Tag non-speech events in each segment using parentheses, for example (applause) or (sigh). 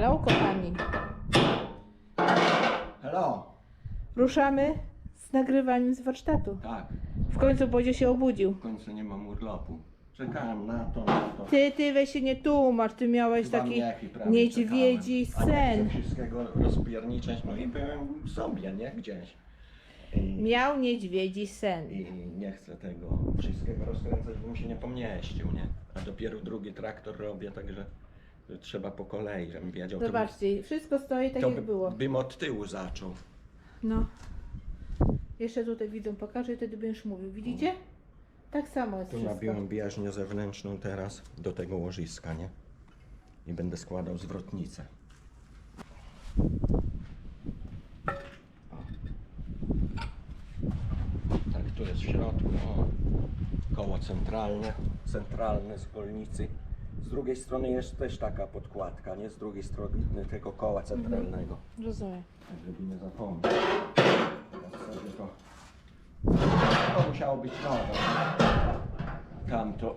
Hello, kochani. Hello. Ruszamy z nagrywaniem z warsztatu. Tak, W końcu Bodzio się obudził. w końcu nie mam urlopu. Czekałem na to, na to. Ty, ty weź się nie tłumasz, ty miałeś Dwa taki prawie niedźwiedzi czekałem. A nie sen. chcę wszystkiego rozpierniczać, no i byłem sobie, nie? Gdzieś. I, Miał niedźwiedzi sen. I nie chcę tego wszystkiego rozkręcać, bym się nie pomieścił, nie? A dopiero drugi traktor robię, także trzeba po kolei, żebym wiedział. to bym- Zobaczcie, wszystko stoi tak to jak by- było. bym od tyłu zaczął. No. Jeszcze tutaj widzą, pokażę i wtedy będziesz mówił. Widzicie? Tak samo jest Tu wszystko. nabiłem bieżnię zewnętrzną teraz do tego łożyska, nie? I będę składał zwrotnicę. O. Tak, tu jest w środku, o. Koło centralne, centralne z golnicy. Z drugiej strony jest też taka podkładka, nie? Z drugiej strony tego koła centralnego. Rozumiem. Tak, żeby nie zapomnieć. Teraz sobie to... To musiało być nowe. Tam to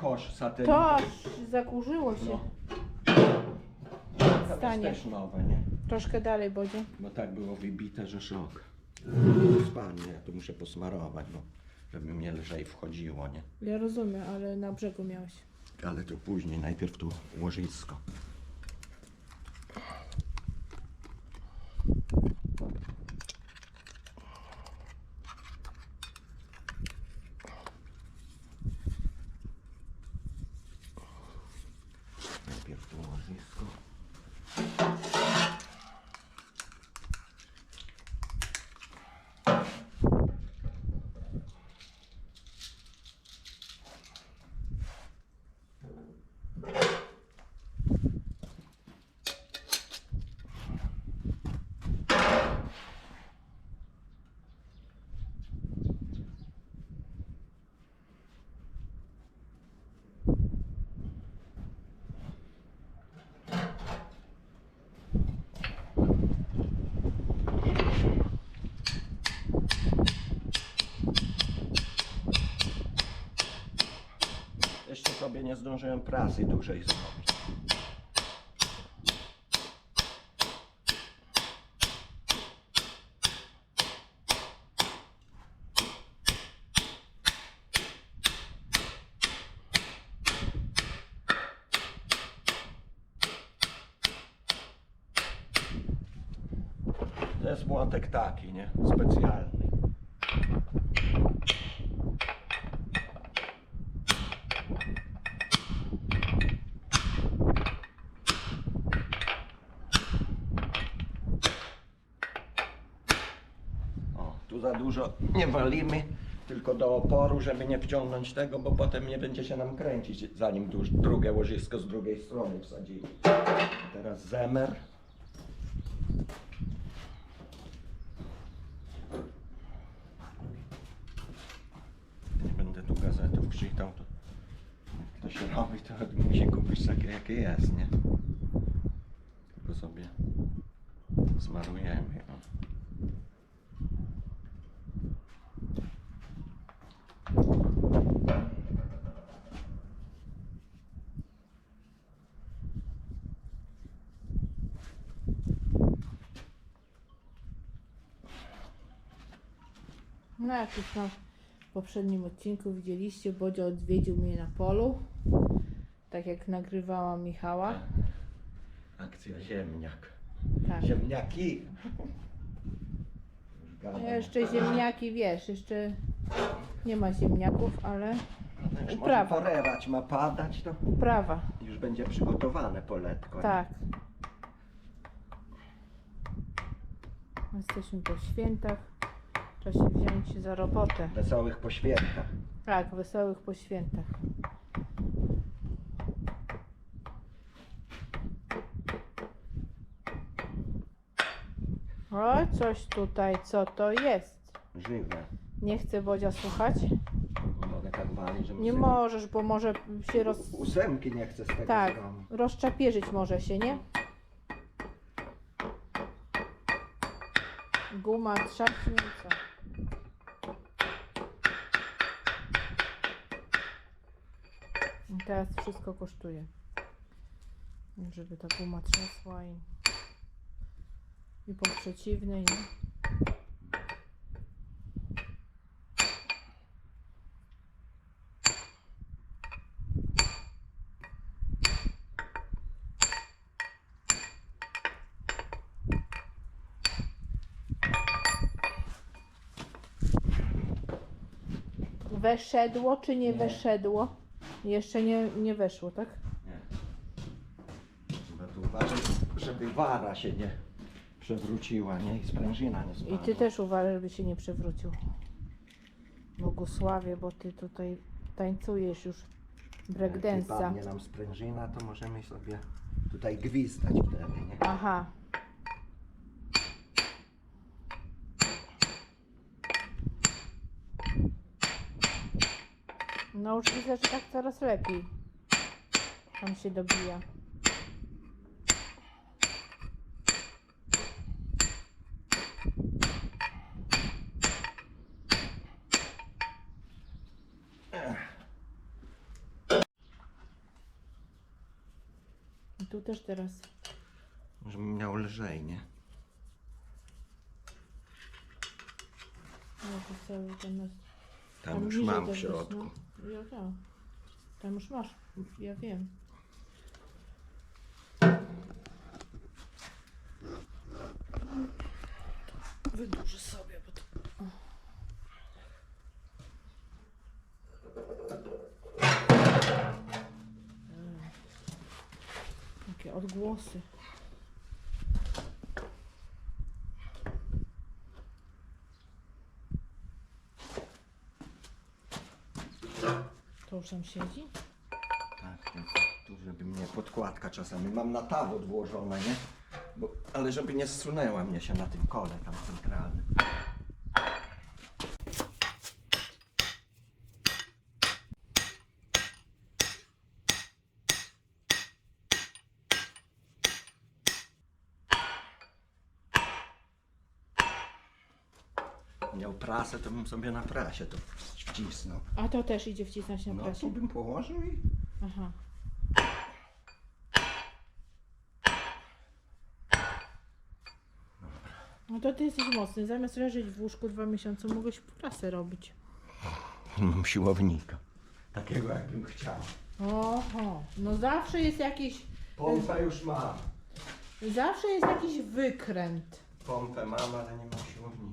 kosz satelity. To aż zakurzyło się. No. To jest stanie. też nowe, nie? Troszkę dalej, Bodzio. Bo tak było wybite, że szok. Spadnie, ja tu muszę posmarować, bo żeby mnie lżej wchodziło, nie? Ja rozumiem, ale na brzegu miałeś. Ale to później, najpierw tu łożysko. Najpierw tu łożysko. Jeszcze sobie nie zdążyłem prasy dłużej zrobić. To jest młotek taki, nie? Specjalny. O, tu za dużo nie walimy, tylko do oporu, żeby nie wciągnąć tego, bo potem nie będzie się nam kręcić, zanim duż, drugie łożysko z drugiej strony wsadzili. Teraz zemer. Nie będę tu gazetów czytał, to to się robi, to musi kupić takie jakie jest, nie? Tylko sobie smarujemy. No jak już tam w poprzednim odcinku widzieliście, Bodzio odwiedził mnie na polu. Tak jak nagrywała Michała. Akcja ziemniak. Tak. Ziemniaki! Gadam. Jeszcze ziemniaki, wiesz, jeszcze nie ma ziemniaków, ale Już może uprawa. porerać, ma padać, to uprawa. już będzie przygotowane poletko. nie? Tak. Jesteśmy po świętach. Trzeba się wziąć za robotę. Wesołych po świętach. Tak, wesołych po świętach. O, coś tutaj, co to jest? Żywe. Nie chcę Bodzia słuchać. Mogę tak walić, że Nie muszę- możesz, bo może się roz... Ósemki nie chcę z tego Tak, zrobić. rozczapierzyć może się, nie? Guma trzasnie i teraz wszystko kosztuje. Żeby ta guma trzasła i, i po przeciwnej. Nie? Weszedło czy nie, Nie. weszedło? Jeszcze nie, nie weszło, tak? Nie. Trzeba tu uważać, żeby wara się nie przewróciła, nie? I sprężyna nie I spadła. ty też uważaj, żeby się nie przewrócił. Bogusławie, bo ty tutaj tańcujesz już Jak breakdance'a. wypadnie nam sprężyna, to możemy sobie tutaj gwizdać wtedy, nie? Aha. No już widzę, że tak coraz lepiej. Tam się dobija. I tu też teraz Żebym miał lżej, nie? No to cały ten. Tam już mam w też środku. No. Ja wiem. Tam już masz. Ja wiem. Wydłużę sobie, bo to... o. Jakie odgłosy. To już tam siedzi? Tak, tylko tu, żeby mnie podkładka czasami. Mam na tawot włożone, nie? Bo, ale żeby nie zsunęła mnie się na tym kole tam centralnym. Miał prasę, to bym sobie na prasie to wcisnął. A to też idzie wcisnąć na No, prasie? tu bym położył i Aha. No to ty jesteś mocny. Zamiast leżeć w łóżku dwa miesiące, mogłeś prasę robić. Mam siłownika. Takiego jakbym chciał. Oho. No zawsze jest jakiś... Pompę już mam. Zawsze jest jakiś wykręt. Pompę mam, ale nie mam siłownika.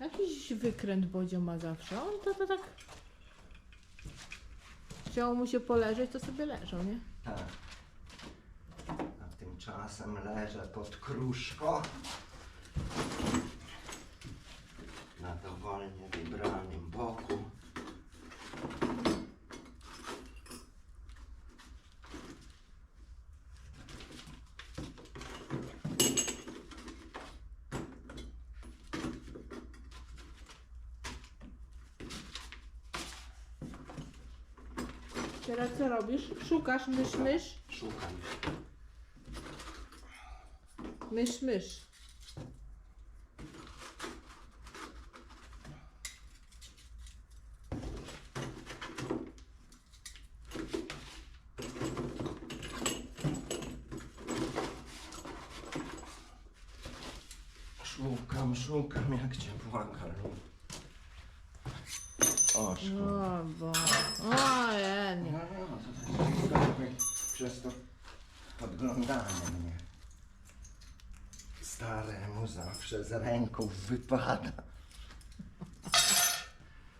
Jakiś wykręt Bodzio ma zawsze. On to, to tak... Chciało mu się poleżeć, to sobie leżał, nie? Tak. A tymczasem leżę pod kruszko. Na dowolnie wybranym boku. Teraz co robisz? Szukasz mysz, mysz? Szukam. Mysz, mysz. Szukam, szukam, jak cię błagam. O, szkoda. O, bo... O, jenie. No, no, to jest ciekawe przez to podglądanie mnie. Staremu zawsze z ręków wypada.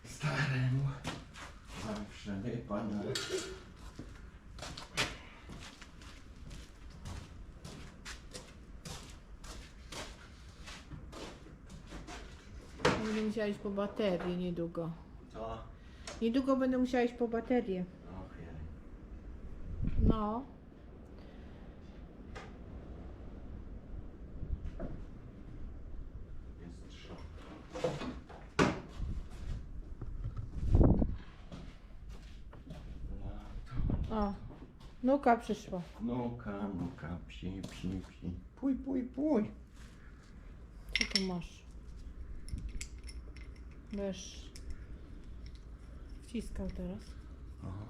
Staremu zawsze wypada. Będę musiała iść po baterię niedługo. Co? Niedługo będę musiała iść po baterię. Och, jej. No. jest szok. Lato. O. Nuka przyszła. Nuka, nuka, psi, psi, psi. Pój, pój, pój. Co tu masz? Będziesz wciskał teraz. Aha.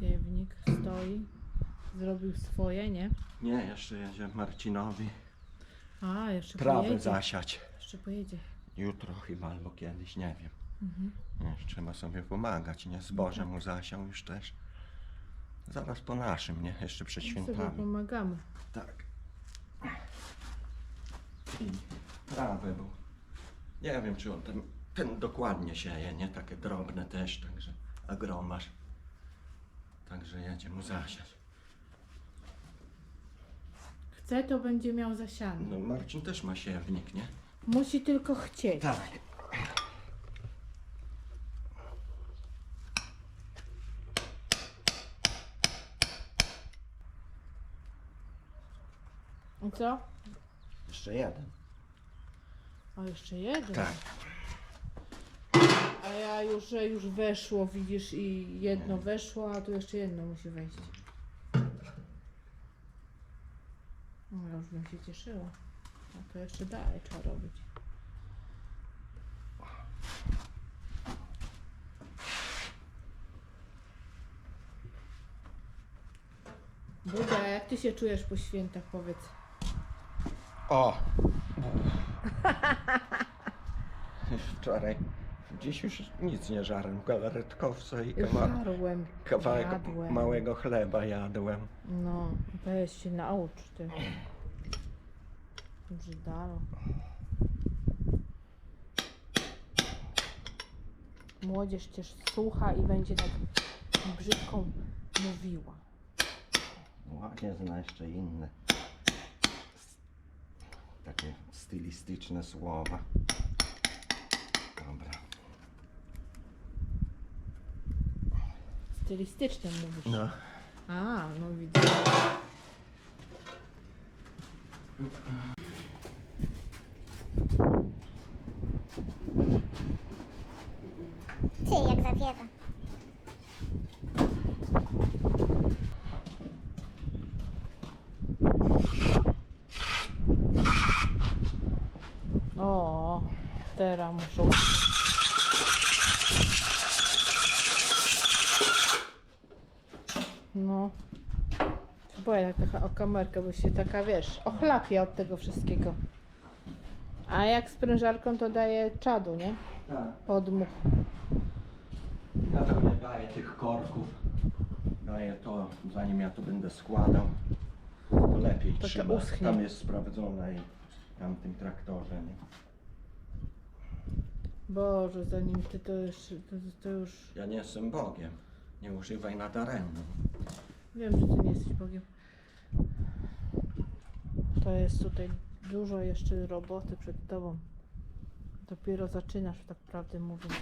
Siewnik stoi. Zrobił swoje, nie? Nie, jeszcze jedzie Marcinowi A, jeszcze trawę pojedzie. zasiać. Jeszcze pojedzie. Jutro chyba albo kiedyś, nie wiem. Mhm. Wiesz, trzeba sobie pomagać, nie? Zboże mu zasiał już też. Zaraz po naszym, nie? Jeszcze przed sobie świętami. pomagamy. Tak. I trawę, bo nie wiem, czy on ten, ten dokładnie sieje, nie? Takie drobne też, także agromasz. Także jedzie mu zasiać. Chce, to będzie miał zasiane. No Marcin też ma siewnik, nie? Musi tylko chcieć. Tak. I co? Jeszcze jeden. A jeszcze jeden. Tak. A ja już, że już weszło, widzisz, i jedno weszło, a tu jeszcze jedno musi wejść. No, ja już bym się cieszyła. A to jeszcze dalej trzeba robić. Buda, jak ty się czujesz po świętach, powiedz? O! (laughs) Wczoraj. Dziś już nic nie żarłem. Galaretkowca i kawa, Żarłem, kawałek jadłem. małego chleba jadłem. No, weź się naucz ty. Brzydalo. Młodzież cię słucha i będzie tak brzydko mówiła. Ładnie zna jeszcze inne. Takie stylistyczne słowa. Dobra. Stylistycznie mówisz. No. A, no widzę. Ty, jak zawiewa. O, teraz muszą. No. Boję tak taka o kamerkę, bo się taka wiesz, ochlapie od tego wszystkiego. A jak sprężarką to daje czadu, nie? Tak. Podmuch. Ja tam nie daję tych korków. Daję to, zanim ja to będę składał. To lepiej to trzyma. uschnie. Tam jest sprawdzone i w tamtym traktorze. Nie? Boże, zanim ty to już, to, to już... Ja nie jestem Bogiem. Nie używaj nadaremno. Wiem, że ty nie jesteś Bogiem. To jest tutaj dużo jeszcze roboty przed tobą. Dopiero zaczynasz, tak prawdę mówiąc.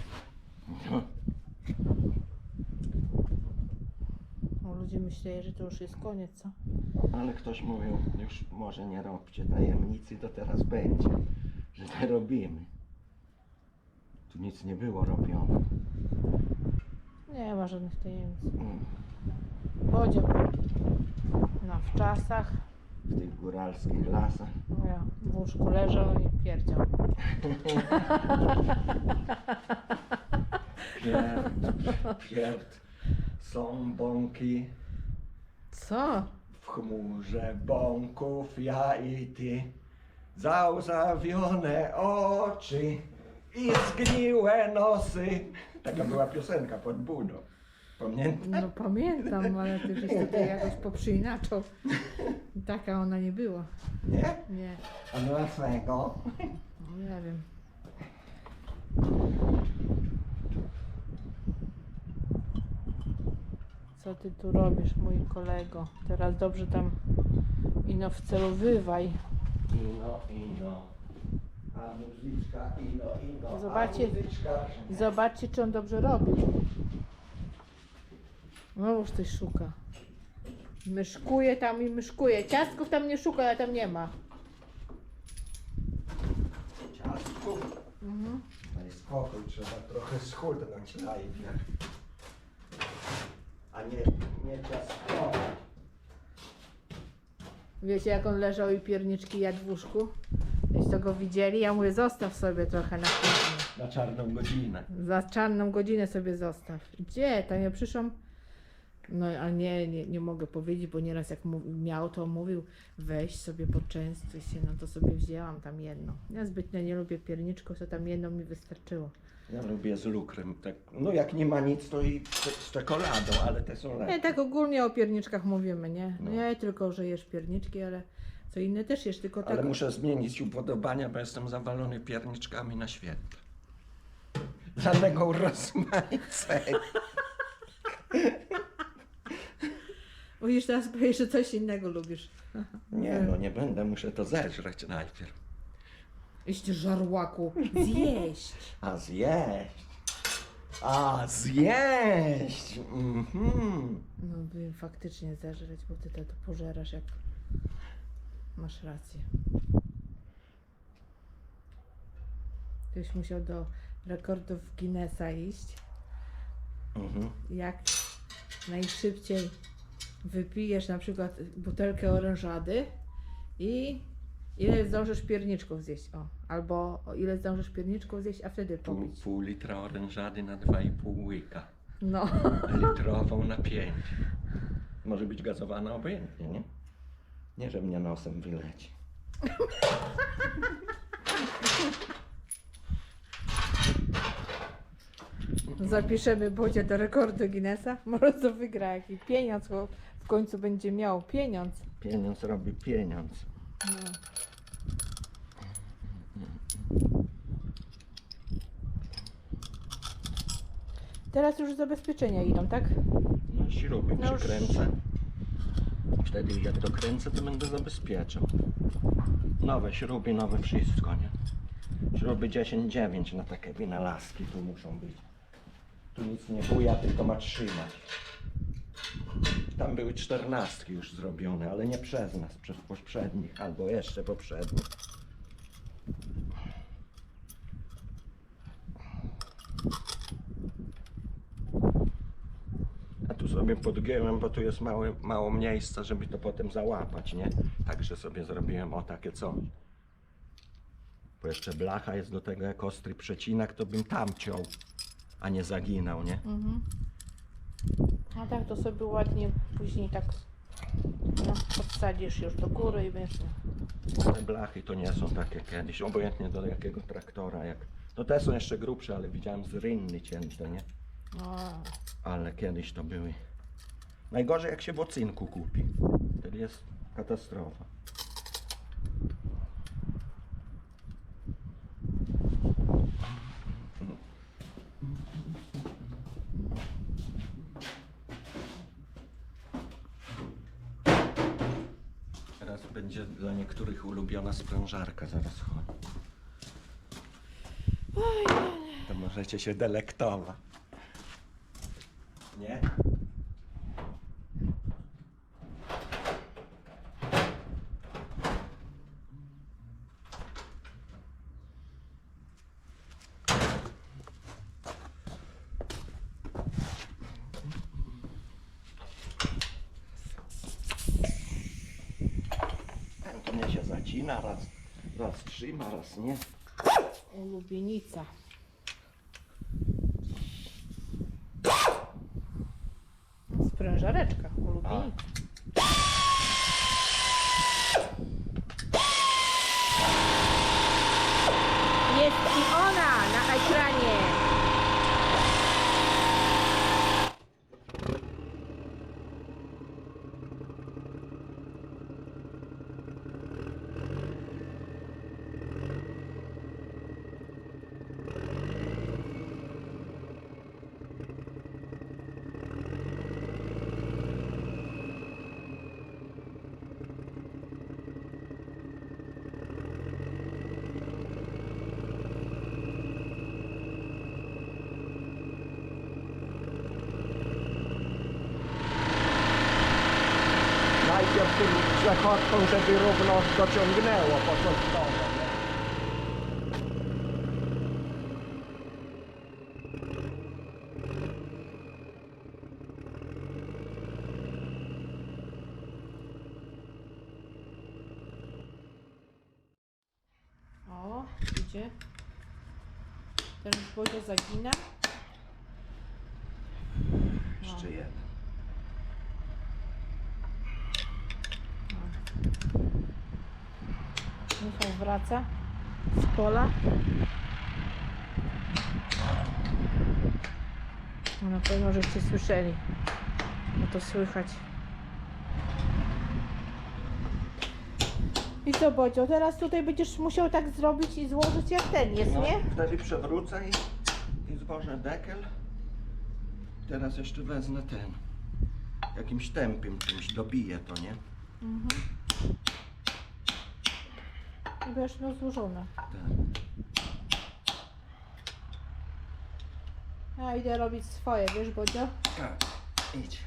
No, ludzie myśleli, że to już jest koniec, co? Ale ktoś mówił, już może nie róbcie tajemnicy, to teraz będzie, że nie robimy. Tu nic nie było robione. Nie ma żadnych tajemnic. Mm. Podział na wczasach. W tych góralskich lasach. Ja w łóżku leżał i pierdział. (laughs) Pierd, pierd. Są bąki Co? w chmurze bąków, ja i ty. Załzawione oczy i zgniłe nosy. Taka była piosenka pod budą. Pamiętasz? No pamiętam, ale ty żeś tutaj jakoś poprzyinaczał. Taka ona nie była. Nie? Nie, A dlaczego? no nie wiem. Co ty tu robisz, mój kolego? Teraz dobrze tam ino wcelowywaj. Ino, ino. A muzyczka, ino, ino. Zobaczcie. A muzyczka. Zobaczcie, czy on dobrze robi. No już coś szuka. Myszkuje tam i myszkuje. Ciastków tam nie szuka, ale tam nie ma. Ciastku. Mhm. Daj spokój, trzeba trochę schudnąć najpierw. A nie, nie ciastkować. Wiecie, jak on leżał i pierniczki jadł w łóżku? Go widzieli, ja mówię, zostaw sobie trochę na. Na czarną godzinę. Za czarną godzinę sobie zostaw. Gdzie? Tam ja przyszłam No a nie, nie, nie mogę powiedzieć, bo nieraz jak mu- miał, to mówił weź sobie poczęstuj się, no to sobie wzięłam tam jedno. Ja zbytnio nie lubię pierniczków, to tam jedno mi wystarczyło. Ja lubię z lukrem. Tak, no jak nie ma nic, to i z czekoladą, ale te są Nie, lepsze. tak ogólnie o pierniczkach mówimy, nie? No. Nie tylko, że jesz pierniczki, ale co inne też jesz, tylko Ale tak. muszę zmienić upodobania, bo jestem zawalony pierniczkami na święta. Żadnego rozmaicenia. (laughs) Musisz teraz powiedzieć, że coś innego lubisz. (laughs) Nie, no nie będę, muszę to zeżreć najpierw. Iść żarłaku, zjeść. (laughs) A zjeść. A zjeść. Mhm. No bym faktycznie zeżreć, bo ty to pożerasz jak masz rację. Tyś musiał do rekordów Guinnessa iść. Mhm. Jak najszybciej wypijesz na przykład butelkę orężady i ile zdążysz pierniczków zjeść. O, albo ile zdążysz pierniczków zjeść, a wtedy Pół, popić. pół litra orężady na 2,5 łyka. No. Litrową na 5. Może być gazowana obojętnie, nie? Nie, że mnie nosem wyleci. Zapiszemy Bodzie do rekordu Guinnessa. Może to wygra jakiś pieniądz, bo w końcu będzie miał pieniądz. Pieniądz robi pieniądz. No. Teraz już zabezpieczenia idą, tak? No śruby No już- przykręcę. Wtedy jak dokręcę, to będę zabezpieczał. Nowe śruby, nowe wszystko, nie? Śruby 10-9 na takie wynalazki tu muszą być. Tu nic nie buja, tylko ma trzymać. Tam były czternastki już zrobione, ale nie przez nas, przez poprzednich, albo jeszcze poprzednich. Sobie podgięłem, bo tu jest małe, mało miejsca, żeby to potem załapać, nie? Także sobie zrobiłem o takie coś. Bo jeszcze blacha jest do tego jak ostry przecinak, to bym tam ciął, a nie zaginał, nie? Mhm. A tak to sobie ładnie później tak no, podsadzisz już do góry i wiesz. no. Te blachy to nie są takie kiedyś, obojętnie do jakiego traktora, jak... No te są jeszcze grubsze, ale widziałem z rynny cięte, nie? A, Ale kiedyś to były. Najgorzej jak się w ocynku kupi. Wtedy jest katastrofa. Teraz będzie dla niektórych ulubiona sprężarka, zaraz chodzi. To możecie się delektować. Nie? To mnie się zacina, raz, raz trzyma, raz nie. ulubienica. Sprężareczka, ulubienica. Jest i ona na ekranie. Najpierw przechodką, żeby równo dociągnęło początkowo. O, idzie. Teraz Bodzio zagina. Jeszcze jeden. Michał wraca z pola. No na pewno żeście słyszeli. No to słychać. I co, Bodzio, teraz tutaj będziesz musiał tak zrobić i złożyć jak ten jest, No, nie? wtedy przewrócę i, i złożę dekel. Teraz jeszcze wezmę ten. Jakimś tępym czymś dobiję to, nie? I będziesz miał złożone. Ten. Ja idę robić swoje, wiesz, Bodzio? Tak, idź.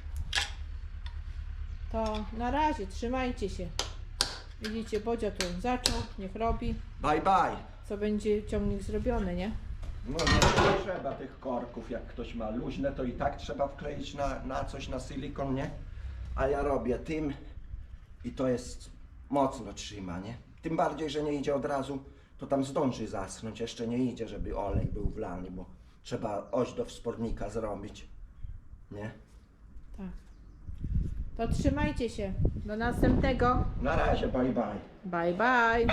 To na razie, trzymajcie się. Widzicie, Bodzio tu zaczął, niech robi. Bye bye. Co będzie ciągnik zrobiony, nie? No nie, nie trzeba tych korków, jak ktoś ma luźne, to i tak trzeba wkleić na, na coś, na silikon, nie? A ja robię tym i to jest mocno trzyma, nie? Tym bardziej, że nie idzie od razu, to tam zdąży zaschnąć, jeszcze nie idzie, żeby olej był wlany, bo trzeba oś do wspornika zrobić, nie? Tak. To trzymajcie się. Do następnego. Na razie, bye bye. Bye bye.